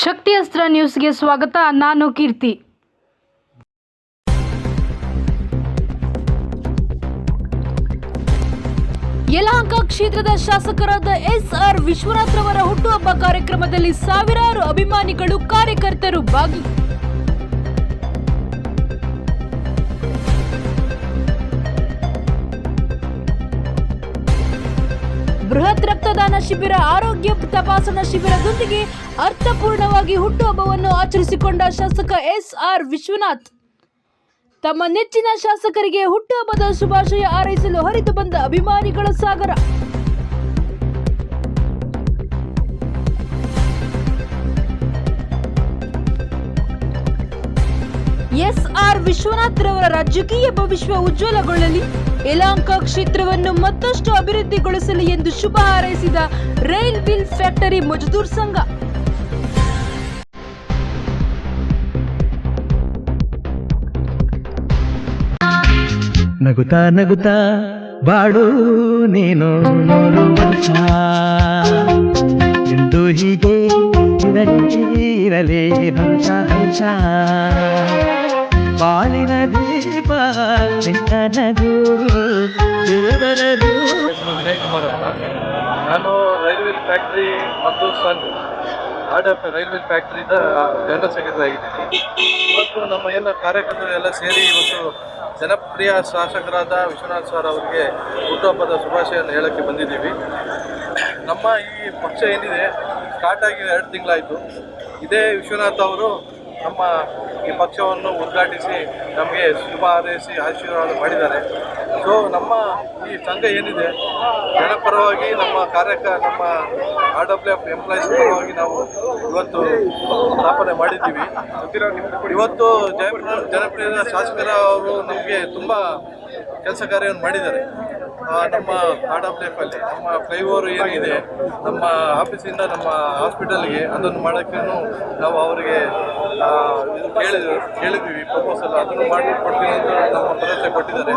ಶಕ್ತಿ ಅಸ್ತ್ರ ನ್ಯೂಸ್ಗೆ ಸ್ವಾಗತ, ನಾನು ಕೀರ್ತಿ. ಯಲಹಂಕ ಕ್ಷೇತ್ರದ ಶಾಸಕರಾದ ಎಸ್ ಆರ್ ವಿಶ್ವನಾಥ್ ರವರ ಹುಟ್ಟುಹಬ್ಬ ಕಾರ್ಯಕ್ರಮದಲ್ಲಿ ಸಾವಿರಾರು ಅಭಿಮಾನಿಗಳು ಕಾರ್ಯಕರ್ತರು ಭಾಗಿ ರಕ್ತದಾನ ಶಿಬಿರ, ಆರೋಗ್ಯ ತಪಾಸಣಾ ಶಿಬಿರದೊಂದಿಗೆ ಅರ್ಥಪೂರ್ಣವಾಗಿ ಹುಟ್ಟುಹಬ್ಬವನ್ನು ಆಚರಿಸಿಕೊಂಡ ಶಾಸಕ ಎಸ್ ಆರ್ ವಿಶ್ವನಾಥ್. ತಮ್ಮ ನೆಚ್ಚಿನ ಶಾಸಕರಿಗೆ ಹುಟ್ಟುಹಬ್ಬದ ಶುಭಾಶಯ ಹಾರೈಸಲು ಹರಿದು ಬಂದ ಅಭಿಮಾನಿಗಳ ಸಾಗರ. ಎಸ್ ಆರ್ ವಿಶ್ವನಾಥ್ ರವರ ರಾಜಕೀಯ ಭವಿಷ್ಯ ಉಜ್ವಲಗೊಳ್ಳಲಿ. ಯಲಹಂಕ ಕ್ಷೇತ್ರವನ್ನು ಮತ್ತಷ್ಟು ಅಭಿವೃದ್ಧಿಗೊಳಿಸಲಿ ಎಂದು ಶುಭ ಹಾರೈಸಿದ rail wheel factory Mazdoor Sangh. ನಗುತಾ ನಗುತಾ ಬಾಳು ನೀನು ಎಂದು ಹೀಗೆ ಇರಲಿ ಇರಲಿ ಹಂಸ ಹಂಸ. ಬಾಳಿನ ದೀಪ ನಿನ್ನ ನಗು ನಾನು ರೈಲ್ವೆ ಫ್ಯಾಕ್ಟ್ರಿ ಮತ್ತು ಸನ್ ಆರ್ಡ್ ರೈಲ್ವೆ ಫ್ಯಾಕ್ಟ್ರಿಯಿಂದ ಜನರಲ್ ಸೆಕ್ರೆಟರಿ ಆಗಿದ್ದೀನಿ ಇವತ್ತು ನಮ್ಮ ಎಲ್ಲ ಕಾರ್ಯಕರ್ತರು ಎಲ್ಲ ಸೇರಿ ಇವತ್ತು ಜನಪ್ರಿಯ ಶಾಸಕರಾದ ವಿಶ್ವನಾಥ್ ಸರ್ ಅವರಿಗೆ ಹುಟ್ಟುಹಬ್ಬದ ಶುಭಾಶಯನ್ನು ಹೇಳೋಕ್ಕೆ ಬಂದಿದ್ದೀವಿ. ನಮ್ಮ ಈ ಪಕ್ಷ ಏನಿದೆ ಸ್ಟಾರ್ಟ್ ಆಗಿ ಎರಡು ತಿಂಗಳಾಯಿತು. ಇದೇ ವಿಶ್ವನಾಥ್ ಅವರು ನಮ್ಮ ಈ ಪಕ್ಷವನ್ನು ಉದ್ಘಾಟಿಸಿ ನಮಗೆ ಶುಭ ಹಾರೈಸಿ ಆಶೀರ್ವಾದ ಮಾಡಿದ್ದಾರೆ. ಸೊ ನಮ್ಮ ಈ ಸಂಘ ಏನಿದೆ ಜನಪರವಾಗಿ ನಮ್ಮ ಕಾರ್ಯಕ, ನಮ್ಮ ಆರ್ ಡಬ್ಲ್ಯೂ ಎಫ್ ಎಂಪ್ಲಾಯೀಸ್ ಪರವಾಗಿ ನಾವು ಇವತ್ತು ಸ್ಥಾಪನೆ ಮಾಡಿದ್ದೀವಿ. ಇವತ್ತು ಜಯಪ್ರ ಜನಪ್ರಿಯ ಶಾಸಕರ ಅವರು ನಮಗೆ ತುಂಬ ಕೆಲಸ ಕಾರ್ಯವನ್ನು ಮಾಡಿದ್ದಾರೆ. ನಮ್ಮ ಕಾರ್ಡ್ ಆಫ್ ಲೈಫಲ್ಲಿ ನಮ್ಮ ಫ್ಲೈಓವರ್ ಏನಿದೆ, ನಮ್ಮ ಆಫೀಸಿಂದ ನಮ್ಮ ಹಾಸ್ಪಿಟಲ್ಗೆ ಅದನ್ನು ಮಾಡೋಕ್ಕೂ ನಾವು ಅವರಿಗೆ ಕೇಳಿದ್ವಿ ಕೇಳಿದ್ವಿ ಪ್ರಪೋಸಲ್ ಅದನ್ನು ಮಾಡಿ ಕೊಡ್ತೀನಿ ಅಂತ ಕೊಟ್ಟಿದ್ದಾರೆ.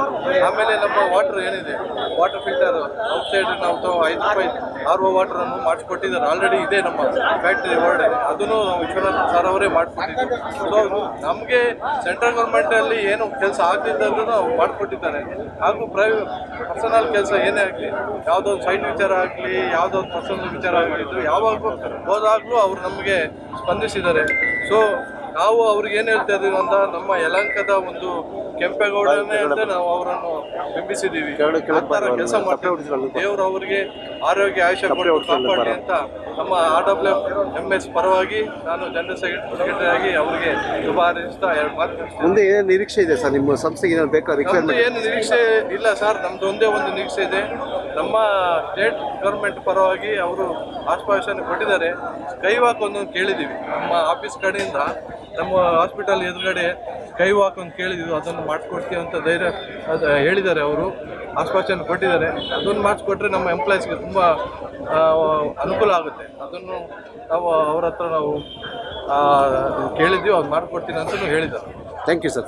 ಆಮೇಲೆ ನಮ್ಮ ವಾಟರ್ ಏನಿದೆ? ವಾಟರ್ ಫಿಲ್ಟರ್ ಔಟ್ಸೈಡ್ ನಾವು ಐದು ರೂಪಾಯಿ ಆರು ಒ ವಾಟರನ್ನು ಮಾಡಿಸ್ಕೊಟ್ಟಿದ್ದಾರೆ. ಆಲ್ರೆಡಿ ಇದೆ ನಮ್ಮ ಫ್ಯಾಕ್ಟ್ರಿ ಹೊರಡೆ ಅದನ್ನು ವಿಶ್ವನಾಥ್ ಸರ್ ಅವರೇ ಮಾಡಿಕೊಟ್ಟಿದ್ದಾರೆ ಸೊ ನಮಗೆ ಸೆಂಟ್ರಲ್ ಗೌರ್ಮೆಂಟಲ್ಲಿ ಏನು ಕೆಲಸ ಆಗದಿದ್ದನ್ನು ಅವ್ರು ಮಾಡಿಕೊಟ್ಟಿದ್ದಾರೆ. ಹಾಗೂ ಪ್ರೈವೇಟ್ ಪರ್ಸನಲ್ ಕೆಲಸ ಏನೇ ಆಗಲಿ ಯಾವುದೋ ಒಂದು ಸೈಟ್ ವಿಚಾರ ಆಗಲಿ ಯಾವುದೋ ಒಂದು ಪರ್ಸನಲ್ ವಿಚಾರ ಆಗಲಿ, ಯಾವಾಗಲೂ ಹೋದಾಗಲೂ ಅವರು ನಮಗೆ ಸ್ಪಂದಿಸಿದ್ದಾರೆ. ಸೊ ನಾವು ಅವ್ರಿಗೆ ಏನು ಹೇಳ್ತಾ ಇದೀವಿ ಅಂತ ನಮ್ಮ ಯಲಂಕದ ಒಂದು ಕೆಂಪೇಗೌಡನೇ ಅಂತ ನಾವು ಅವರನ್ನು ಬಿಂಬಿಸಿದ್ದೀವಿ ಕೆಲಸ ಮಾಡ್ತೀವಿ. ದೇವರು ಅವರಿಗೆ ಆರೋಗ್ಯ ಆಯುಷ್ಯ ಕೊಡಿ ಕಾಪಾಡಲಿ ಅಂತ. ನಮ್ಮ ಆರ್ ಡಬ್ಲ್ಯೂ ಎಂ ಎಸ್ ಪರವಾಗಿ ನಾನು ಜನರಲ್ ಸೆಕ್ರೆಟರಿ ಆಗಿ ಅವರಿಗೆ ಶುಭ ಹಾರೈಸ್ತಾ ಎರಡು ಮಾತು. ಮುಂದೆ ಏನು ನಿರೀಕ್ಷೆ ಇದೆ ಸರ್? ನಿಮ್ಮ ಸಂಸ್ಥೆಗೆ ಏನಾದ್ರು ಬೇಕು ರಿಕ್ವೆಸ್ಟ್ ರಿಕ್ವೈರ್ಮೆಂಟ್ ಏನು ನಿರೀಕ್ಷೆ ಇಲ್ಲ ಸರ್. ನಮ್ದು ಒಂದೇ ಒಂದು ನಿರೀಕ್ಷೆ ಇದೆ. ನಮ್ಮ ಸ್ಟೇಟ್ ಗೌರ್ಮೆಂಟ್ ಪರವಾಗಿ ಅವರು ಆಶ್ವಾಸನೆ ಕೊಟ್ಟಿದ್ದಾರೆ. ಕೈವಾಕ್ ಒಂದೊಂದು ಕೇಳಿದ್ದೀವಿ. ನಮ್ಮ ಆಫೀಸ್ ಕಡೆಯಿಂದ ನಮ್ಮ ಹಾಸ್ಪಿಟಲ್ ಎದುರುಗಡೆ ಕೈ ವಾಕ್ ಅಂತ ಕೇಳಿದ್ವಿ. ಅದನ್ನು ಮಾಡಿಸ್ಕೊಡ್ತೀವಿ ಅಂತ ಧೈರ್ಯ, ಅದು ಹೇಳಿದ್ದಾರೆ ಅವರು. ಆಶ್ವಾಸನೆ ಕೊಟ್ಟಿದ್ದಾರೆ. ಅದನ್ನು ಮಾಡಿಸ್ಕೊಟ್ರೆ ನಮ್ಮ ಎಂಪ್ಲಾಯೀಸ್ಗೆ ತುಂಬ ಅನುಕೂಲ ಆಗುತ್ತೆ. ಅದನ್ನು ನಾವು ಅವ್ರ ಹತ್ರ ನಾವು ಕೇಳಿದ್ವಿ, ಅವ್ರು ಮಾಡಿಕೊಡ್ತೀನಿ ಅಂತಲೂ ಹೇಳಿದ್ದಾರೆ. Thank you sir